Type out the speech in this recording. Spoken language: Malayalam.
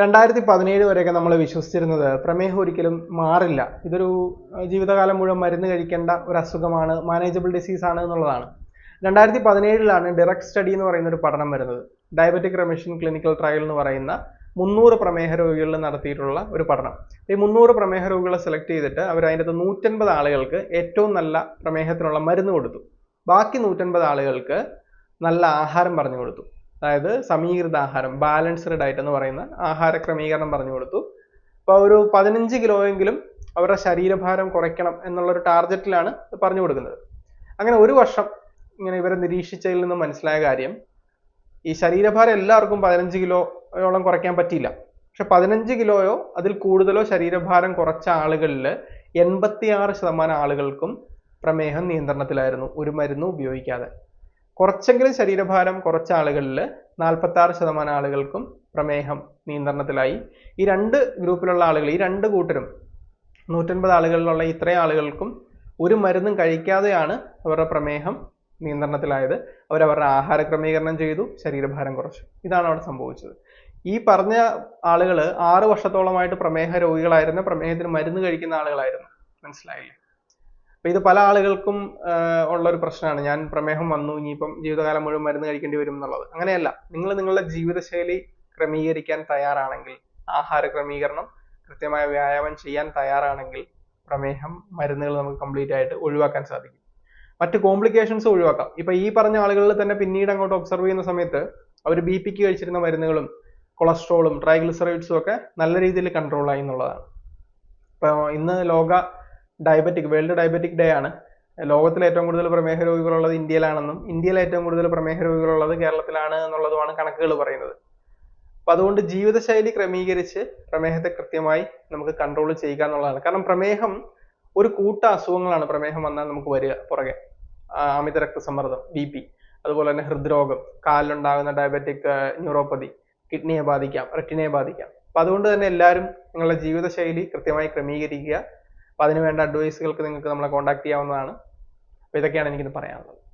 രണ്ടായിരത്തി പതിനേഴ് വരെയൊക്കെ നമ്മൾ വിശ്വസിച്ചിരുന്നത് പ്രമേഹം ഒരിക്കലും മാറില്ല. ഇതൊരു ജീവിതകാലം മുഴുവൻ മരുന്ന് കഴിക്കേണ്ട ഒരു അസുഖമാണ് മാനേജബിൾ ഡിസീസ് ആണ് എന്നുള്ളതാണ്. രണ്ടായിരത്തി പതിനേഴിലാണ് ഡിറക്ട് സ്റ്റഡി എന്ന് പറയുന്ന ഒരു പഠനം വരുന്നത്. ഡയബറ്റിക് റെമിഷൻ ക്ലിനിക്കൽ ട്രയൽ എന്ന് പറയുന്ന മുന്നൂറ് പ്രമേഹ രോഗികളിൽ നടത്തിയിട്ടുള്ള ഒരു പഠനം. ഈ മുന്നൂറ് പ്രമേഹ രോഗികളെ സെലക്ട് ചെയ്തിട്ട് അവർ അതിനകത്ത് നൂറ്റൻപത് ആളുകൾക്ക് ഏറ്റവും നല്ല പ്രമേഹത്തിനുള്ള മരുന്ന് കൊടുത്തു. ബാക്കി നൂറ്റൻപത് ആളുകൾക്ക് നല്ല ആഹാരം പറഞ്ഞു കൊടുത്തു. അതായത് സമീകൃത ആഹാരം ബാലൻസ്ഡ് ഡയറ്റ് എന്ന് പറയുന്ന ആഹാര ക്രമീകരണം പറഞ്ഞു കൊടുത്തു. അപ്പോൾ ഒരു പതിനഞ്ച് കിലോയെങ്കിലും അവരുടെ ശരീരഭാരം കുറയ്ക്കണം എന്നുള്ള ഒരു ടാർഗറ്റിലാണ് പറഞ്ഞു കൊടുക്കുന്നത്. അങ്ങനെ ഒരു വർഷം ഇങ്ങനെ ഇവരെ നിരീക്ഷിച്ചതിൽ നിന്ന് മനസ്സിലായ കാര്യം ഈ ശരീരഭാരം എല്ലാവർക്കും പതിനഞ്ച് കിലോയോളം കുറയ്ക്കാൻ പറ്റിയില്ല. പക്ഷെ പതിനഞ്ച് കിലോയോ അതിൽ കൂടുതലോ ശരീരഭാരം കുറച്ച ആളുകളിൽ എൺപത്തിയാറ് ശതമാനം ആളുകൾക്കും പ്രമേഹം നിയന്ത്രണത്തിലായിരുന്നു. ഒരു മരുന്നും ഉപയോഗിക്കാതെ. കുറച്ചെങ്കിലും ശരീരഭാരം കുറച്ച ആളുകളിൽ നാൽപ്പത്തി ആറ് ശതമാനം ആളുകൾക്കും പ്രമേഹം നിയന്ത്രണത്തിലായി. ഈ രണ്ട് ഗ്രൂപ്പിലുള്ള ആളുകൾ ഈ രണ്ട് കൂട്ടരും നൂറ്റൻപത് ആളുകളിലുള്ള ഇത്രയും ആളുകൾക്കും ഒരു മരുന്നും കഴിക്കാതെയാണ് അവരുടെ പ്രമേഹം നിയന്ത്രണത്തിലായത്. അവരവരുടെ ആഹാര ക്രമീകരണം ചെയ്തു ശരീരഭാരം കുറച്ചു. ഇതാണ് അവിടെ സംഭവിച്ചത്. ഈ പറഞ്ഞ ആളുകൾ ആറ് വർഷത്തോളമായിട്ട് പ്രമേഹ രോഗികളായിരുന്ന പ്രമേഹത്തിന് മരുന്ന് കഴിക്കുന്ന ആളുകളായിരുന്നു. മനസ്സിലായില്ലേ? അപ്പൊ ഇത് പല ആളുകൾക്കും ഉള്ളൊരു പ്രശ്നമാണ്. ഞാൻ പ്രമേഹം വന്നു ഇനിയിപ്പം ജീവിതകാലം മുഴുവൻ മരുന്ന് കഴിക്കേണ്ടി വരും എന്നുള്ളത്. അങ്ങനെയല്ല. നിങ്ങൾ നിങ്ങളുടെ ജീവിതശൈലി ക്രമീകരിക്കാൻ തയ്യാറാണെങ്കിൽ ആഹാര ക്രമീകരണം കൃത്യമായ വ്യായാമം ചെയ്യാൻ തയ്യാറാണെങ്കിൽ പ്രമേഹം മരുന്നുകൾ നമുക്ക് കംപ്ലീറ്റ് ആയിട്ട് ഒഴിവാക്കാൻ സാധിക്കും. മറ്റ് കോംപ്ലിക്കേഷൻസ് ഒഴിവാക്കാം. ഇപ്പൊ ഈ പറഞ്ഞ ആളുകളിൽ തന്നെ പിന്നീട് അങ്ങോട്ട് ഒബ്സർവ് ചെയ്യുന്ന സമയത്ത് അവർ ബി പിക്ക് കഴിച്ചിരുന്ന മരുന്നുകളും കൊളസ്ട്രോളും ട്രൈഗ്ലിസറൈഡ്സും ഒക്കെ നല്ല രീതിയിൽ കൺട്രോൾ ആയി എന്നുള്ളതാണ്. ഇപ്പോൾ ഇന്ന് ലോക ഡയബറ്റിക് വേൾഡ് ഡയബറ്റിക് ഡേ ആണ്. ലോകത്തിൽ ഏറ്റവും കൂടുതൽ പ്രമേഹ രോഗികളുള്ളത് ഇന്ത്യയിലാണെന്നും ഇന്ത്യയിൽ ഏറ്റവും കൂടുതൽ പ്രമേഹ രോഗികളുള്ളത് കേരളത്തിലാണ് എന്നുള്ളതുമാണ് കണക്കുകൾ പറയുന്നത്. അപ്പൊ അതുകൊണ്ട് ജീവിതശൈലി ക്രമീകരിച്ച് പ്രമേഹത്തെ കൃത്യമായി നമുക്ക് കൺട്രോൾ ചെയ്യുക എന്നുള്ളതാണ്. കാരണം പ്രമേഹം ഒരു കൂട്ട അസുഖങ്ങളാണ് പ്രമേഹം വന്നാൽ നമുക്ക് വരിക പുറകെ. അമിത രക്തസമ്മർദ്ദം ബി പി അതുപോലെ തന്നെ ഹൃദ്രോഗം കാലിലുണ്ടാകുന്ന ഡയബറ്റിക് ന്യൂറോപ്പതി കിഡ്നിയെ ബാധിക്കാം റെറ്റിനയെ ബാധിക്കാം. അപ്പൊ അതുകൊണ്ട് തന്നെ എല്ലാവരും നിങ്ങളുടെ ജീവിതശൈലി കൃത്യമായി ക്രമീകരിക്കുക. അപ്പൊ അതിനുവേണ്ട അഡ്വൈസുകൾക്ക് നിങ്ങൾക്ക് നമ്മളെ കോൺടാക്ട് ചെയ്യാവുന്നതാണ്. അപ്പൊ ഇതൊക്കെയാണ് എനിക്കിത് പറയാനുള്ളത്.